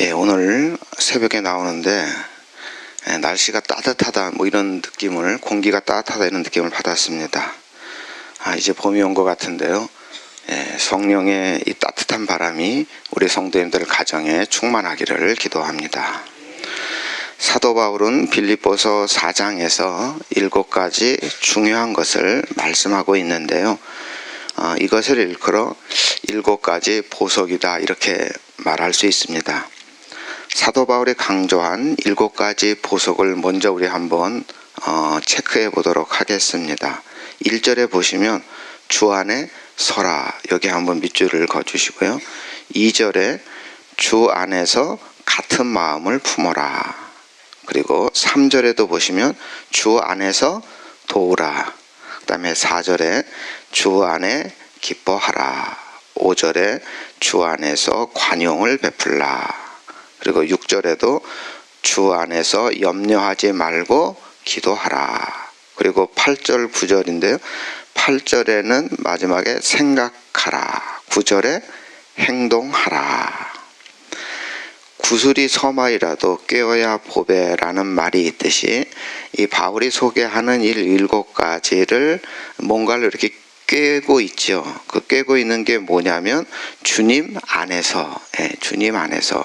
예, 오늘 새벽에 나오는데 예, 날씨가 따뜻하다 뭐 이런 느낌을 공기가 따뜻하다 이런 느낌을 받았습니다. 아, 이제 봄이 온 것 같은데요. 예, 성령의 이 따뜻한 바람이 우리 성도님들 가정에 충만하기를 기도합니다. 사도 바울은 빌립보서 4장에서 일곱 가지 중요한 것을 말씀하고 있는데요. 어, 이것을 일컬어 일곱 가지 보석이다 이렇게 말할 수 있습니다. 사도 바울이 강조한 일곱 가지 보석을 먼저 우리 한번 어, 체크해 보도록 하겠습니다. 1절에 보시면 주 안에 서라 여기 한번 밑줄을 거 주시고요. 2절에 주 안에서 같은 마음을 품어라. 그리고 3절에도 보시면 주 안에서 도우라. 그 다음에 4절에 주 안에 기뻐하라. 5절에 주 안에서 관용을 베풀라. 그리고 6절에도 주 안에서 염려하지 말고 기도하라. 그리고 8절 9절인데요. 8절에는 마지막에 생각하라. 9절에 행동하라. 구슬이 서마이라도 깨어야 보배라는 말이 있듯이 이 바울이 소개하는 일 일곱 가지를 뭔가를 이렇게 꿰고 있죠. 그 꿰고 있는 게 뭐냐면 주님 안에서, 예, 주님 안에서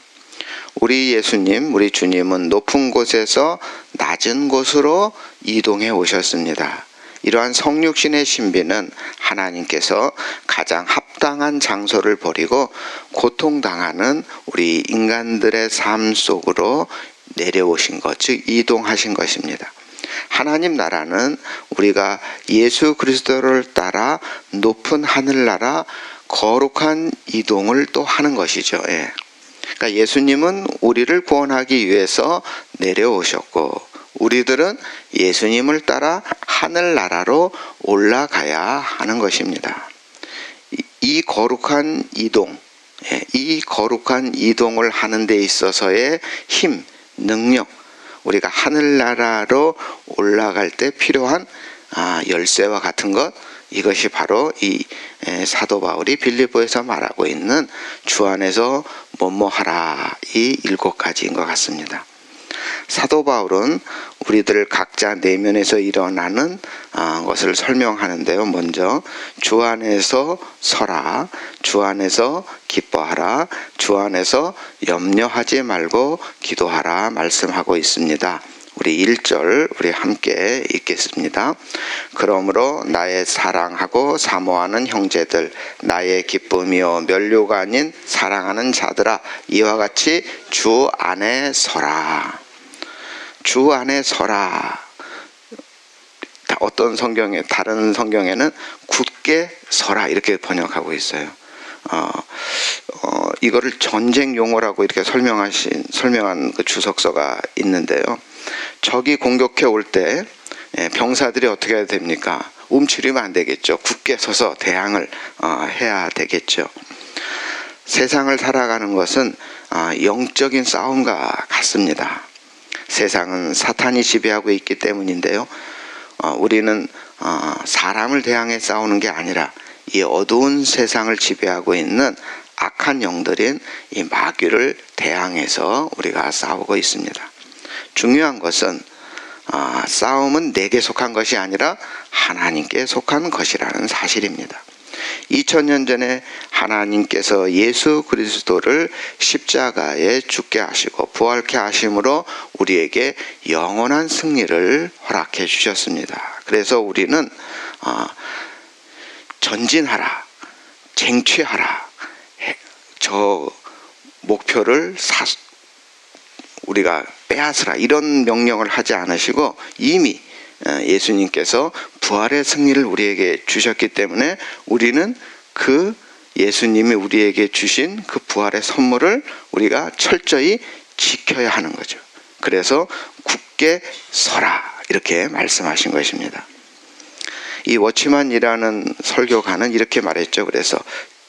우리 예수님, 우리 주님은 높은 곳에서 낮은 곳으로 이동해 오셨습니다. 이러한 성육신의 신비는 하나님께서 가장 합당한 장소를 버리고 고통당하는 우리 인간들의 삶 속으로 내려오신 것, 즉 이동하신 것입니다. 하나님 나라는 우리가 예수 그리스도를 따라 높은 하늘나라 거룩한 이동을 또 하는 것이죠. 예. 그러니까 예수님은 우리를 구원하기 위해서 내려오셨고 우리들은 예수님을 따라 하늘나라로 올라가야 하는 것입니다. 이 거룩한 이동, 예, 이 거룩한 이동을 하는 데 있어서의 힘, 능력, 우리가 하늘나라로 올라갈 때 필요한 아, 열쇠와 같은 것, 이것이 바로 이 사도 바울이 빌립보에서 말하고 있는 주 안에서 뭐뭐 하라 이 일곱 가지인 것 같습니다. 사도 바울은 우리들 각자 내면에서 일어나는 아, 것을 설명하는데요. 먼저 주 안에서 서라, 주 안에서 기뻐하라, 주 안에서 염려하지 말고 기도하라 말씀하고 있습니다. 우리 1절 우리 함께 읽겠습니다. 그러므로 나의 사랑하고 사모하는 형제들 나의 기쁨이요 면류가 아닌 사랑하는 자들아 이와 같이 주 안에 서라. 주 안에 서라. 어떤 성경에 다른 성경에는 굳게 서라 이렇게 번역하고 있어요. 어, 어, 이거를 전쟁 용어라고 이렇게 설명하신 설명한 그 주석서가 있는데요. 적이 공격해 올때 예, 병사들이 어떻게 해야 됩니까? 움츠리면 안 되겠죠. 굳게 서서 대항을 어, 해야 되겠죠. 세상을 살아가는 것은 어, 영적인 싸움과 같습니다. 세상은 사탄이 지배하고 있기 때문인데요. 어, 우리는 사람을 대항해 싸우는 게 아니라 이 어두운 세상을 지배하고 있는 악한 영들인 이 마귀를 대항해서 우리가 싸우고 있습니다. 중요한 것은 아, 싸움은 내게 속한 것이 아니라 하나님께 속한 것이라는 사실입니다. 2000년 전에 하나님께서 예수 그리스도를 십자가에 죽게 하시고 부활케 하심으로 우리에게 영원한 승리를 허락해 주셨습니다. 그래서 우리는 아, 전진하라, 쟁취하라, 저 목표를 사, 우리가 빼앗으라 이런 명령을 하지 않으시고 이미 어, 예수님께서 부활의 승리를 우리에게 주셨기 때문에 우리는 그 예수님이 우리에게 주신 그 부활의 선물을 우리가 철저히 지켜야 하는 거죠. 그래서 굳게 서라 이렇게 말씀하신 것입니다. 이 워치만이라는 설교가는 이렇게 말했죠. 그래서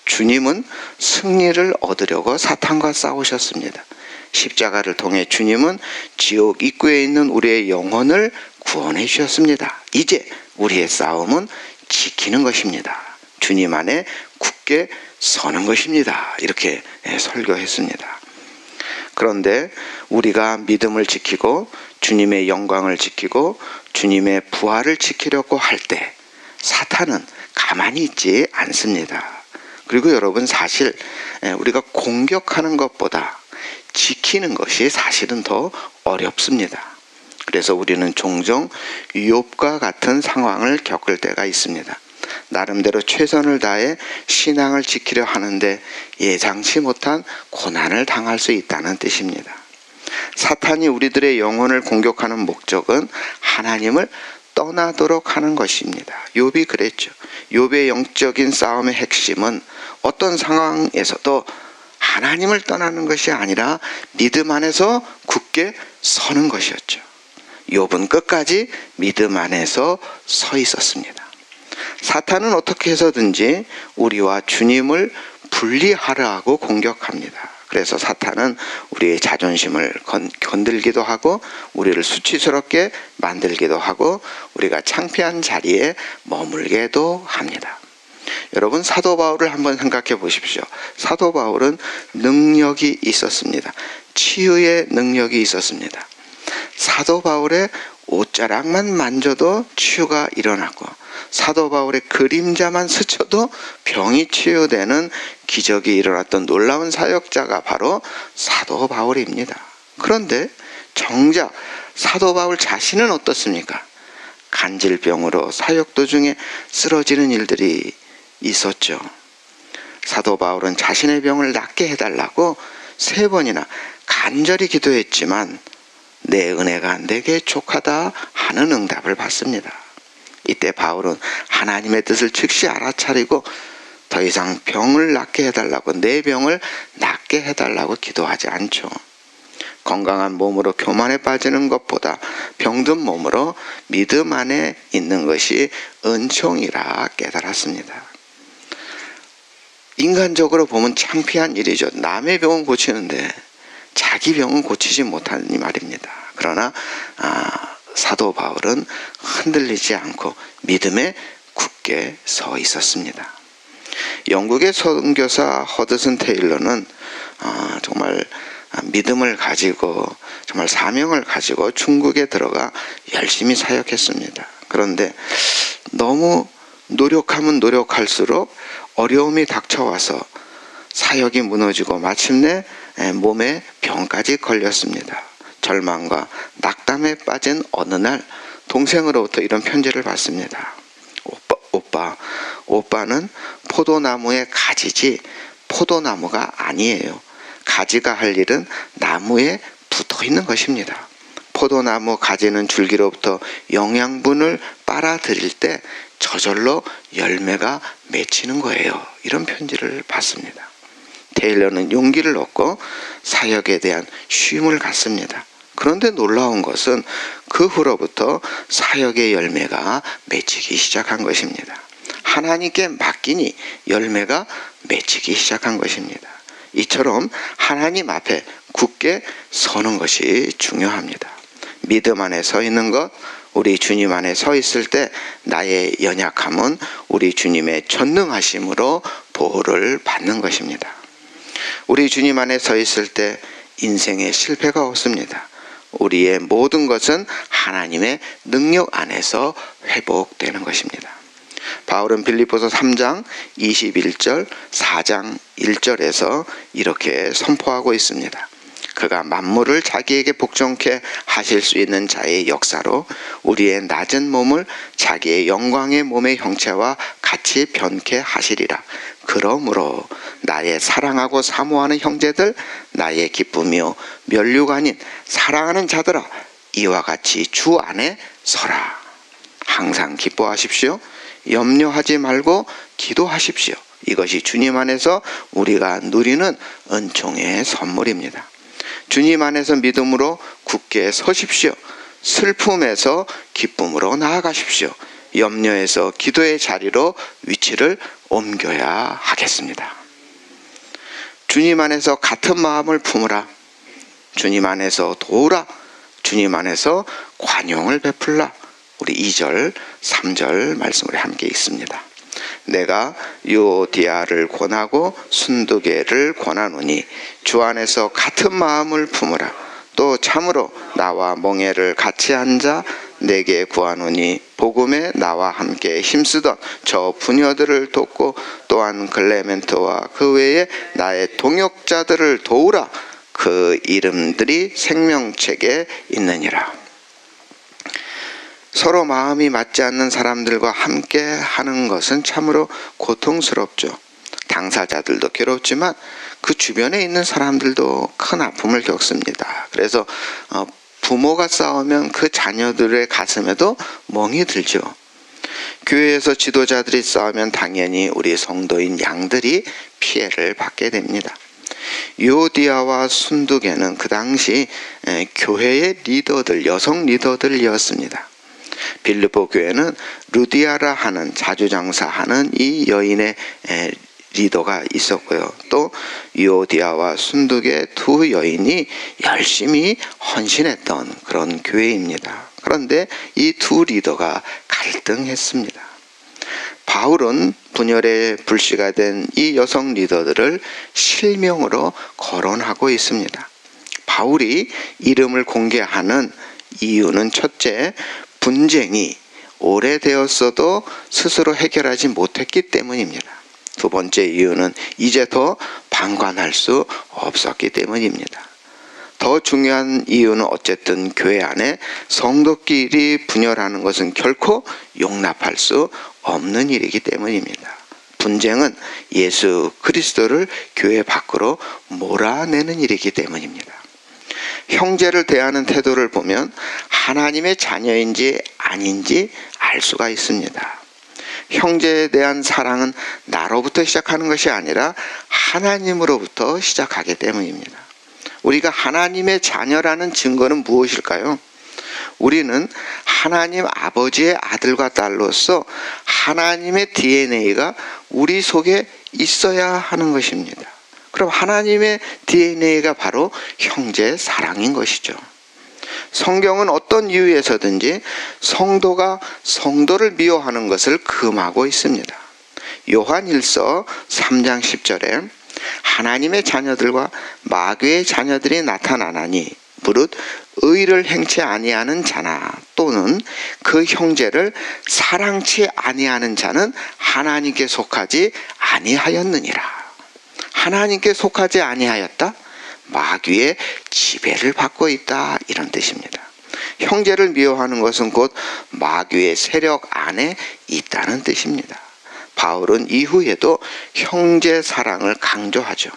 주님은 승리를 얻으려고 사탄과 싸우셨습니다. 십자가를 통해 주님은 지옥 입구에 있는 우리의 영혼을 구원해 주셨습니다. 이제 우리의 싸움은 지키는 것입니다. 주님 안에 굳게 서는 것입니다. 이렇게 예, 설교했습니다. 그런데 우리가 믿음을 지키고 주님의 영광을 지키고 주님의 부활을 지키려고 할 때 사탄은 가만히 있지 않습니다. 그리고 여러분 사실 예, 우리가 공격하는 것보다 지키는 것이 사실은 더 어렵습니다. 그래서 우리는 종종 욥과 같은 상황을 겪을 때가 있습니다. 나름대로 최선을 다해 신앙을 지키려 하는데 예상치 못한 고난을 당할 수 있다는 뜻입니다. 사탄이 우리들의 영혼을 공격하는 목적은 하나님을 떠나도록 하는 것입니다. 욥이 그랬죠. 욥의 영적인 싸움의 핵심은 어떤 상황에서도 하나님을 떠나는 것이 아니라 믿음 안에서 굳게 서는 것이었죠. 욥은 끝까지 믿음 안에서 서 있었습니다. 사탄은 어떻게 해서든지 우리와 주님을 분리하려 하고 공격합니다. 그래서 사탄은 우리의 자존심을 건들기도 하고 우리를 수치스럽게 만들기도 하고 우리가 창피한 자리에 머물게도 합니다. 여러분 사도 바울을 한번 생각해 보십시오. 사도 바울은 능력이 있었습니다. 치유의 능력이 있었습니다. 사도 바울의 옷자락만 만져도 치유가 일어났고 사도 바울의 그림자만 스쳐도 병이 치유되는 기적이 일어났던 놀라운 사역자가 바로 사도 바울입니다. 그런데 정작 사도 바울 자신은 어떻습니까? 간질병으로 사역 도중에 쓰러지는 일들이 있었죠. 사도 바울은 자신의 병을 낫게 해달라고 세 번이나 간절히 기도했지만 내 은혜가 내게 족하다 하는 응답을 받습니다. 이때 바울은 하나님의 뜻을 즉시 알아차리고 더 이상 병을 낫게 해달라고 내 병을 낫게 해달라고 기도하지 않죠. 건강한 몸으로 교만에 빠지는 것보다 병든 몸으로 믿음 안에 있는 것이 은총이라 깨달았습니다. 인간적으로 보면 창피한 일이죠. 남의 병은 고치는데 자기 병은 고치지 못하니 말입니다. 그러나 아, 사도 바울은 흔들리지 않고 믿음에 굳게 서 있었습니다. 영국의 선교사 허드슨 테일러는 어, 정말 믿음을 가지고 정말 사명을 가지고 중국에 들어가 열심히 사역했습니다. 그런데 너무 노력하면 노력할수록 어려움이 닥쳐와서 사역이 무너지고 마침내 몸에 병까지 걸렸습니다. 절망과 낙담에 빠진 어느 날 동생으로부터 이런 편지를 받습니다. 오빠, 오빠, 오빠는 포도나무의 가지지 포도나무가 아니에요. 가지가 할 일은 나무에 붙어 있는 것입니다. 포도나무 가지는 줄기로부터 영양분을 빨아들일 때 저절로 열매가 맺히는 거예요. 이런 편지를 받습니다. 테일러는 용기를 얻고 사역에 대한 쉼을 갖습니다. 그런데 놀라운 것은 그 후로부터 사역의 열매가 맺히기 시작한 것입니다. 하나님께 맡기니 열매가 맺히기 시작한 것입니다. 이처럼 하나님 앞에 굳게 서는 것이 중요합니다. 믿음 안에 서 있는 것, 우리 주님 안에 서 있을 때 나의 연약함은 우리 주님의 전능하심으로 보호를 받는 것입니다. 우리 주님 안에 서 있을 때 인생에 실패가 없습니다. 우리의 모든 것은 하나님의 능력 안에서 회복되는 것입니다. 바울은 빌립보서 3장 21절, 4장 1절에서 이렇게 선포하고 있습니다. 그가 만물을 자기에게 복종케 하실 수 있는 자의 역사로 우리의 낮은 몸을 자기의 영광의 몸의 형체와 같이 변케 하시리라. 그러므로 나의 사랑하고 사모하는 형제들, 나의 기쁨이요 아닌 사랑하는 자들아, 이와 같이 주 안에 서라. 항상 기뻐하십시오. 염려하지 말고 기도하십시오. 이것이 주님 안에서 우리가 누리는 은총의 선물입니다. 주님 안에서 믿음으로 굳게 서십시오. 슬픔에서 기쁨으로 나아가십시오. 염려에서 기도의 자리로 위치를 옮겨야 하겠습니다. 주님 안에서 같은 마음을 품으라. 주님 안에서 도우라. 주님 안에서 관용을 베풀라. 우리 2절, 3절 말씀을 함께 읽습니다. 내가 요디아를 권하고 순두개를 권하노니 주 안에서 같은 마음을 품으라. 또 참으로 나와 멍에를 같이 앉아 내게 구하노니 복음에 나와 함께 힘쓰던 저 부녀들을 돕고 또한 글레멘트와 그 외에 나의 동역자들을 도우라 그 이름들이 생명책에 있느니라 서로 마음이 맞지 않는 사람들과 함께 하는 것은 참으로 고통스럽죠. 당사자들도 괴롭지만 그 주변에 있는 사람들도 큰 아픔을 겪습니다. 그래서 어, 부모가 싸우면 그 자녀들의 가슴에도 멍이 들죠. 교회에서 지도자들이 싸우면 당연히 우리 성도인 양들이 피해를 받게 됩니다. 요디아와 순두개는 그 당시 교회의 리더들, 여성 리더들이었습니다. 빌리보 교회는 루디아라 하는 자주 장사하는 이 여인의 리더가 있었고요. 또 요디아와 순두의 두 여인이 열심히 헌신했던 그런 교회입니다. 그런데 이 두 리더가 갈등했습니다. 바울은 분열의 불씨가 된 이 여성 리더들을 실명으로 거론하고 있습니다. 바울이 이름을 공개하는 이유는 첫째, 분쟁이 오래되었어도 스스로 해결하지 못했기 때문입니다. 두 번째 이유는 이제 더 방관할 수 없었기 때문입니다. 더 중요한 이유는 어쨌든 교회 안에 성도끼리 분열하는 것은 결코 용납할 수 없는 일이기 때문입니다. 분쟁은 예수 그리스도를 교회 밖으로 몰아내는 일이기 때문입니다. 형제를 대하는 태도를 보면 하나님의 자녀인지 아닌지 알 수가 있습니다. 형제에 대한 사랑은 나로부터 시작하는 것이 아니라 하나님으로부터 시작하기 때문입니다. 우리가 하나님의 자녀라는 증거는 무엇일까요? 우리는 하나님 아버지의 아들과 딸로서 하나님의 DNA가 우리 속에 있어야 하는 것입니다. 그럼 하나님의 DNA가 바로 형제 사랑인 것이죠. 성경은 어떤 이유에서든지 성도가 성도를 미워하는 것을 금하고 있습니다. 요한일서 3장 10절에 하나님의 자녀들과 마귀의 자녀들이 나타나나니 무릇 의를 행치 아니하는 자나 또는 그 형제를 사랑치 아니하는 자는 하나님께 속하지 아니하였느니라. 하나님께 속하지 아니하였다? 마귀의 지배를 받고 있다. 이런 뜻입니다. 형제를 미워하는 것은 곧 마귀의 세력 안에 있다는 뜻입니다. 바울은 이후에도 형제 사랑을 강조하죠.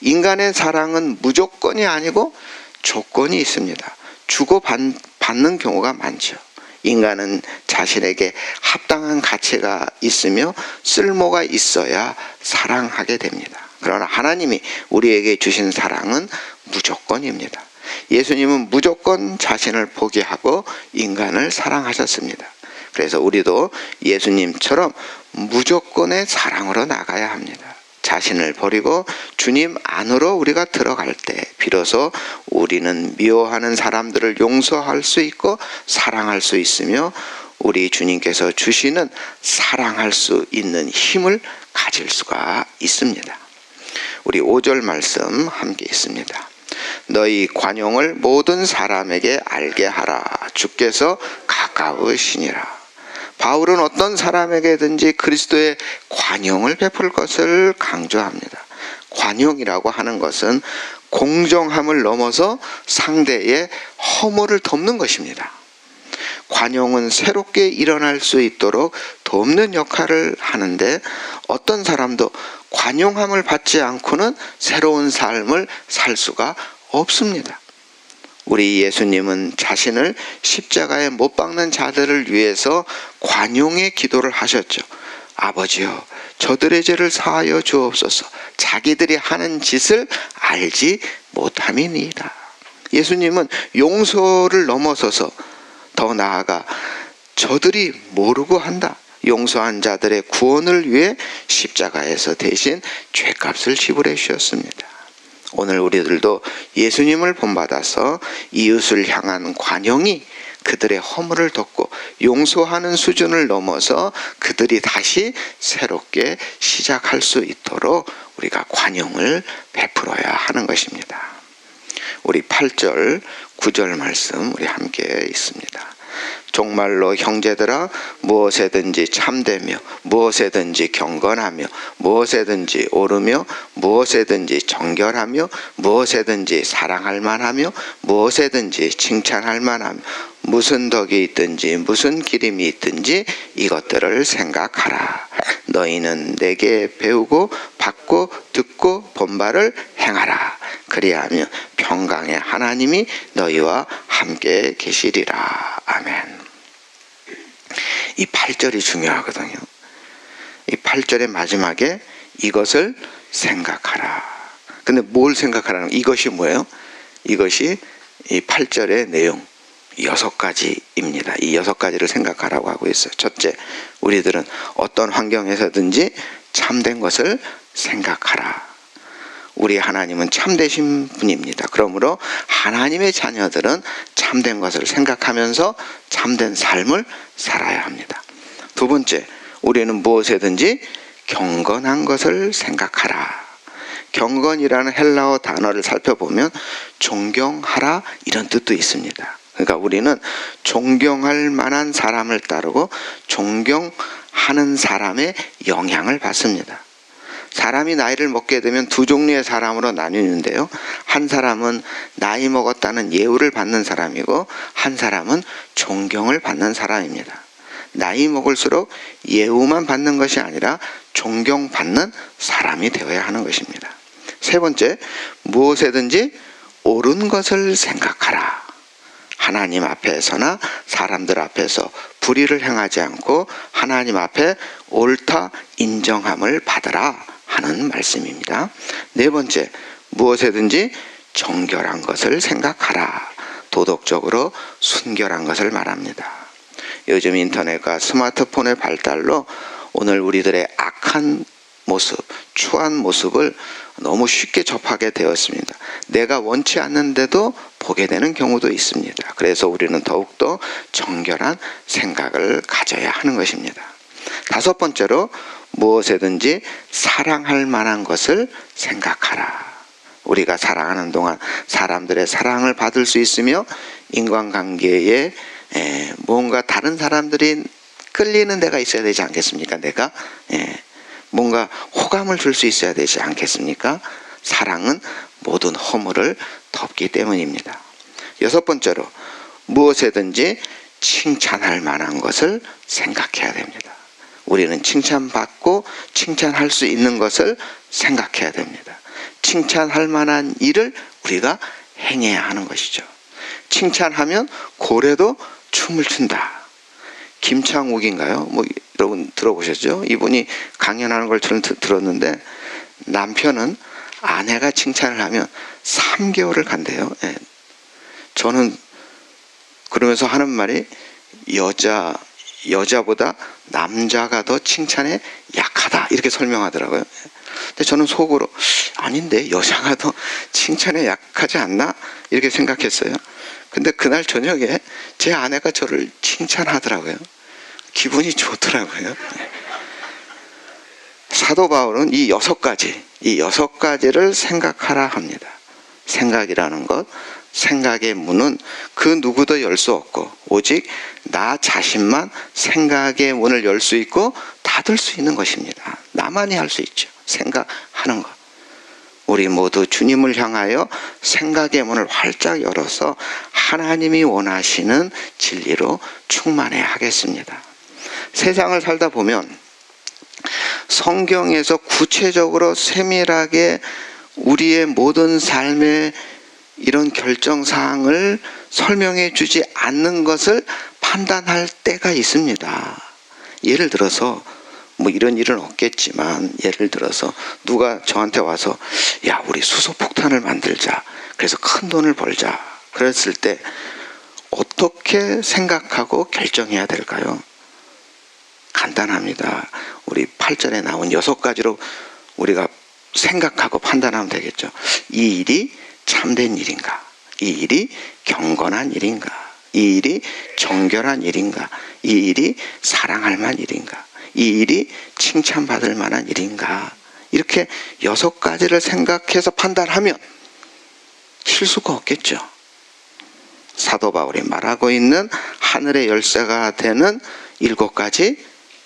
인간의 사랑은 무조건이 아니고 조건이 있습니다. 주고 받는 경우가 많죠. 인간은 자신에게 합당한 가치가 있으며 쓸모가 있어야 사랑하게 됩니다. 그러나 하나님이 우리에게 주신 사랑은 무조건입니다. 예수님은 무조건 자신을 포기하고 인간을 사랑하셨습니다. 그래서 우리도 예수님처럼 무조건의 사랑으로 나가야 합니다. 자신을 버리고 주님 안으로 우리가 들어갈 때 비로소 우리는 미워하는 사람들을 용서할 수 있고 사랑할 수 있으며 우리 주님께서 주시는 사랑할 수 있는 힘을 가질 수가 있습니다. 우리 5절 말씀 함께 있습니다. 너희 관용을 모든 사람에게 알게 하라. 주께서 가까우시니라. 바울은 어떤 사람에게든지 그리스도의 관용을 베풀 것을 강조합니다. 관용이라고 하는 것은 공정함을 넘어서 상대의 허물을 덮는 것입니다. 관용은 새롭게 일어날 수 있도록 돕는 역할을 하는데 어떤 사람도 관용함을 받지 않고는 새로운 삶을 살 수가 없습니다. 우리 예수님은 자신을 십자가에 못 박는 자들을 위해서 관용의 기도를 하셨죠. 아버지여 저들의 죄를 사하여 주옵소서 자기들이 하는 짓을 알지 못함이니이다. 예수님은 용서를 넘어서서 더 나아가 저들이 모르고 한다. 용서한 자들의 구원을 위해 십자가에서 대신 죄값을 지불해 주셨습니다. 오늘 우리들도 예수님을 본받아서 이웃을 향한 관용이 그들의 허물을 덮고 용서하는 수준을 넘어서 그들이 다시 새롭게 시작할 수 있도록 우리가 관용을 베풀어야 하는 것입니다. 우리 8절, 9절 말씀 우리 함께 있습니다. 정말로 형제들아 무엇에든지 참되며 무엇에든지 경건하며 무엇에든지 오르며 무엇에든지 정결하며 무엇에든지 사랑할 만하며 무엇에든지 칭찬할 만하며 무슨 덕이 있든지 무슨 기림이 있든지 이것들을 생각하라. 너희는 내게 배우고 받고 듣고 본바를 행하라. 그리하면 평강의 하나님이 너희와 함께 계시리라. 아멘 이 8절이 중요하거든요. 이 8절의 마지막에 이것을 생각하라. 근데 뭘 생각하라는 이것이 뭐예요? 이것이 이 8절의 내용 여섯 가지입니다. 이 여섯 가지를 생각하라고 하고 있어요. 첫째, 우리들은 어떤 환경에서든지 참된 것을 생각하라. 우리 하나님은 참되신 분입니다. 그러므로 하나님의 자녀들은 참된 것을 생각하면서 참된 삶을 살아야 합니다. 두 번째, 우리는 무엇에든지 경건한 것을 생각하라. 경건이라는 헬라어 단어를 살펴보면 존경하라 이런 뜻도 있습니다. 그러니까 우리는 존경할 만한 사람을 따르고 존경하는 사람의 영향을 받습니다. 사람이 나이를 먹게 되면 두 종류의 사람으로 나뉘는데요. 한 사람은 나이 먹었다는 예우를 받는 사람이고 한 사람은 존경을 받는 사람입니다. 나이 먹을수록 예우만 받는 것이 아니라 존경받는 사람이 되어야 하는 것입니다. 세 번째, 무엇에든지 옳은 것을 생각하라. 하나님 앞에서나 사람들 앞에서 불의를 행하지 않고 하나님 앞에 옳다 인정함을 받으라. 하는 말씀입니다. 네 번째, 무엇에든지 정결한 것을 생각하라. 도덕적으로 순결한 것을 말합니다. 요즘 인터넷과 스마트폰의 발달로 오늘 우리들의 악한 모습, 추한 모습을 너무 쉽게 접하게 되었습니다. 내가 원치 않는데도 보게 되는 경우도 있습니다. 그래서 우리는 더욱더 정결한 생각을 가져야 하는 것입니다. 다섯 번째로 무엇에든지 사랑할 만한 것을 생각하라. 우리가 사랑하는 동안 사람들의 사랑을 받을 수 있으며 인간관계에 뭔가 다른 사람들이 끌리는 데가 있어야 되지 않겠습니까? 내가 뭔가 호감을 줄 수 있어야 되지 않겠습니까? 사랑은 모든 허물을 덮기 때문입니다. 여섯 번째로 무엇에든지 칭찬할 만한 것을 생각해야 됩니다. 우리는 칭찬받고 칭찬할 수 있는 것을 생각해야 됩니다. 칭찬할 만한 일을 우리가 행해야 하는 것이죠. 칭찬하면 고래도 춤을 춘다. 김창욱인가요? 뭐 여러분 들어보셨죠? 이분이 강연하는 걸 들었는데 남편은 아내가 칭찬을 하면 3개월을 간대요. 예. 저는 그러면서 하는 말이 여자 여자보다 남자가 더 칭찬에 약하다 이렇게 설명하더라고요. 근데 저는 속으로 아닌데 여자가 더 칭찬에 약하지 않나 이렇게 생각했어요. 근데 그날 저녁에 제 아내가 저를 칭찬하더라고요. 기분이 좋더라고요. 사도 바울은 이 여섯 가지, 이 여섯 가지를 생각하라 합니다. 생각이라는 것, 생각의 문은 그 누구도 열 수 없고 오직 나 자신만 생각의 문을 열 수 있고 닫을 수 있는 것입니다. 나만이 할 수 있죠. 생각하는 것. 우리 모두 주님을 향하여 생각의 문을 활짝 열어서 하나님이 원하시는 진리로 충만해야 하겠습니다. 세상을 살다 보면 성경에서 구체적으로 세밀하게 우리의 모든 삶의 이런 결정 사항을 설명해 주지 않는 것을 판단할 때가 있습니다. 예를 들어서 뭐 이런 일은 없겠지만 예를 들어서 누가 저한테 와서 야 우리 수소폭탄을 만들자 그래서 큰 돈을 벌자 그랬을 때 어떻게 생각하고 결정해야 될까요? 간단합니다. 우리 8절에 나온 여섯 가지로 우리가 생각하고 판단하면 되겠죠. 이 일이 참된 일인가? 이 일이 경건한 일인가? 이 일이 정결한 일인가? 이 일이 사랑할 만한 일인가? 이 일이 칭찬받을 만한 일인가? 이렇게 여섯 가지를 생각해서 판단하면 실수가 없겠죠. 사도 바울이 말하고 있는 하늘의 열쇠가 되는 일곱 가지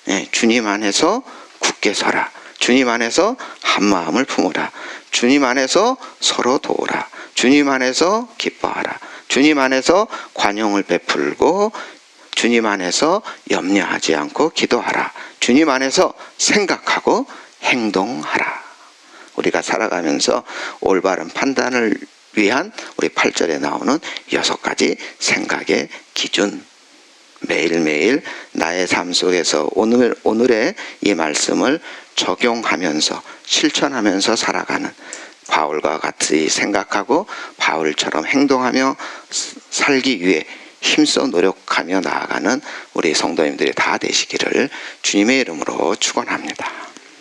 예, 주님 안에서 굳게 서라. 주님 안에서 한 마음을 품으라. 주님 안에서 서로 도우라. 주님 안에서 기뻐하라. 주님 안에서 관용을 베풀고 주님 안에서 염려하지 않고 기도하라. 주님 안에서 생각하고 행동하라. 우리가 살아가면서 올바른 판단을 위한 우리 8절에 나오는 여섯 가지 생각의 기준. 매일매일 나의 삶 속에서 오늘, 오늘의 이 말씀을 적용하면서 실천하면서 살아가는 바울과 같이 생각하고 바울처럼 행동하며 살기 위해 힘써 노력하며 나아가는 우리 성도님들이 다 되시기를 주님의 이름으로 축원합니다.